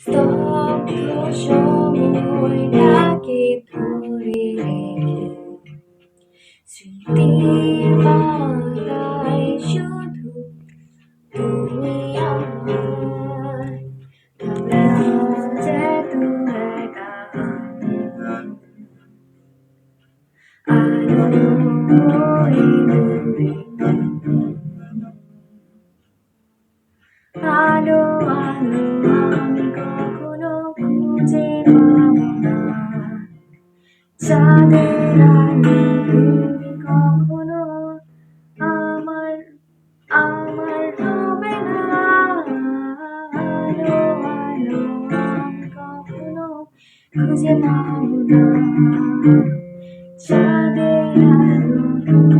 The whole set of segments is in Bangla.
স্তব্ধ সময়টাকে ধরে রেখে স্মৃতির পাতায় শুধু তুমি আমার আলো আলো আলো আমি খুঁজে না চাঁদের আলো তুমি আমার আমার হবে না। খুঁজে পাবো না চাঁদের আলো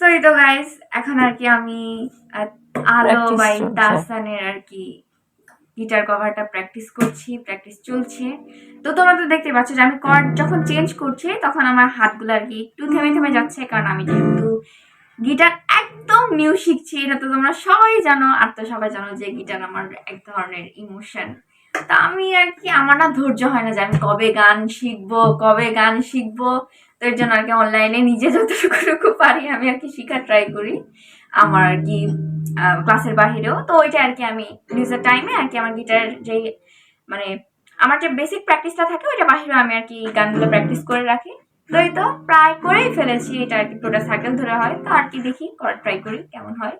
সো এই তো গাইস এখন আর কি আমি আলো বাই। তাহসানের আর কি গিটার কভারটা প্র্যাকটিস করছি প্র্যাকটিস চলছে। তো তোমরা তো দেখতে পাচ্ছ যে আমি কর্ড যখন চেঞ্জ করছি তখন আমার হাতগুলো আর কি একটু থেমে থেমে যাচ্ছে কারণ আমি যেহেতু গিটার একদম নিউ শিখছি এটা তো তোমরা সবাই জানো আর তো সবাই জানো যে গিটার আমার এক ধরনের ইমোশন তা আমি আর কি আমার না ধৈর্য হয় না যে আমি কবে গান শিখব কবে গান শিখব। তো এর জন্য আর কি অনলাইনে নিজে যতটুকু পারি আমি আর কি শেখার ট্রাই করি। আমার আর কি ক্লাসের বাহিরেও। তো ওইটা আর কি আমি নিজের টাইমে আর কি আমার গিটার যে মানে আমার যে বেসিক প্র্যাকটিসটা থাকে, ওইটা বাহিরেও আমি আর কি গানগুলো প্র্যাকটিস করে রাখি। তো তো প্রায় করেই ফেলেছি, এটা আর কি পুরোটা সাইকেল ধরে হয়। তো আর কি দেখি, করার ট্রাই করি, কেমন হয়।